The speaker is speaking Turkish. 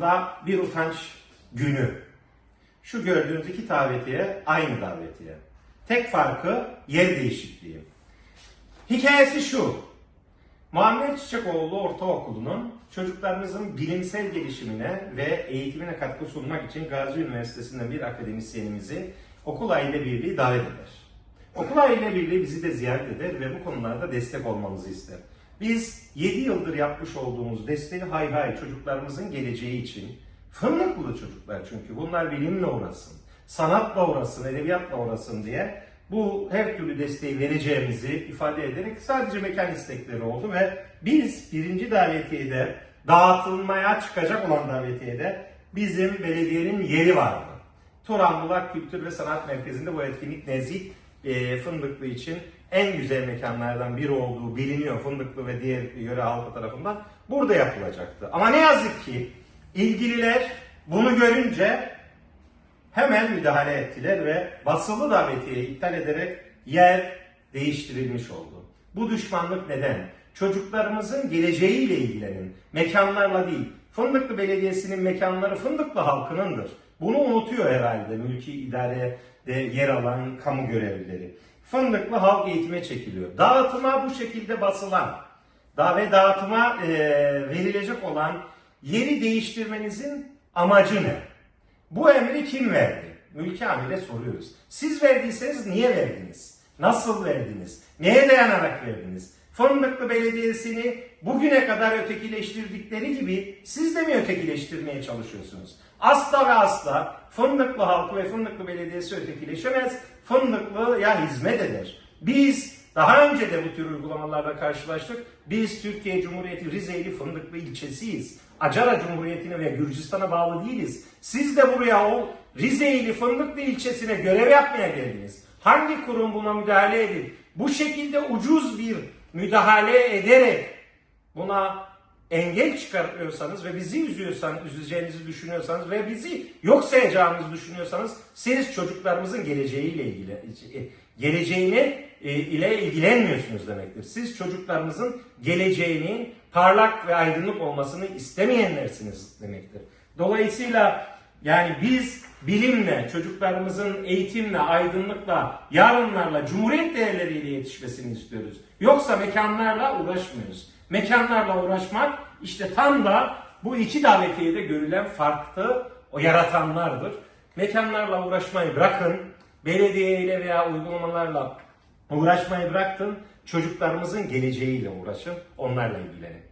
Da bir utanç günü. Şu gördüğünüz iki davetiye aynı davetiye. Tek farkı yer değişikliği. Hikayesi şu. Muhammed Çiçekoğlu Ortaokulu'nun çocuklarımızın bilimsel gelişimine ve eğitimine katkı sunmak için Gazi Üniversitesi'nden bir akademisyenimizi okul aile birliği davet eder. Okul aile birliği bizi de ziyaret eder ve bu konularda destek olmamızı ister. Biz 7 yıldır yapmış olduğumuz desteği hay hay çocuklarımızın geleceği için fındıklı çocuklar çünkü bunlar bilimle uğrasın, sanatla uğrasın, edebiyatla uğrasın diye bu her türlü desteği vereceğimizi ifade ederek sadece mekan istekleri oldu ve biz birinci davetiyede dağıtılmaya çıkacak olan davetiyede bizim belediyenin yeri vardı. Turan Bulak Kültür ve Sanat Merkezi'nde bu etkinlik nezih e, Fındıklı için en güzel mekanlardan biri olduğu biliniyor Fındıklı ve diğer yöre halkı tarafından. Burada yapılacaktı. Ama ne yazık ki ilgililer bunu görünce hemen müdahale ettiler ve basılı davetiyeyi iptal ederek yer değiştirilmiş oldu. Bu düşmanlık neden? Çocuklarımızın geleceğiyle ilgilenin, mekanlarla değil. Fındıklı Belediyesi'nin mekanları Fındıklı halkınındır. Bunu unutuyor herhalde mülki idarede yer alan kamu görevlileri. Fındıklı halk eğitime çekiliyor. Dağıtıma bu şekilde basılan ve dağıtıma e, verilecek olan yeri değiştirmenizin amacı ne? Bu emri kim verdi? Mülki amire soruyoruz. Siz verdiyseniz niye verdiniz? Nasıl verdiniz? Neye dayanarak verdiniz? Fındıklı Belediyesi'ni bugüne kadar ötekileştirdikleri gibi siz de mi ötekileştirmeye çalışıyorsunuz? Asla ve asla Fındıklı halkı ve Fındıklı Belediyesi ötekileşemez. Fındıklı ya hizmet eder. Biz daha önce de bu tür uygulamalarla karşılaştık. Biz Türkiye Cumhuriyeti Rizeli Fındıklı ilçesiyiz. Acara Cumhuriyeti'ne ve Gürcistan'a bağlı değiliz. Siz de buraya o Rizeli Fındıklı ilçesine görev yapmaya geldiniz. Hangi kurum buna müdahale edin? Bu şekilde ucuz bir müdahale ederek buna engel çıkartıyorsanız ve bizi üzüyorsanız, üzeceğinizi düşünüyorsanız ve bizi yok sayacağınızı düşünüyorsanız siz çocuklarımızın geleceğiyle ilgili e, geleceğini e, ile ilgilenmiyorsunuz demektir. Siz çocuklarımızın geleceğinin parlak ve aydınlık olmasını istemeyenlersiniz demektir. Dolayısıyla yani biz bilimle, çocuklarımızın eğitimle, aydınlıkla, yarınlarla, cumhuriyet değerleriyle yetişmesini istiyoruz. Yoksa mekanlarla uğraşmıyoruz. Mekanlarla uğraşmak işte tam da bu iki davetiyede görülen farklı o yaratanlardır. Mekanlarla uğraşmayı bırakın, belediyeyle veya uygulamalarla uğraşmayı bırakın, çocuklarımızın geleceğiyle uğraşın, onlarla ilgilenin.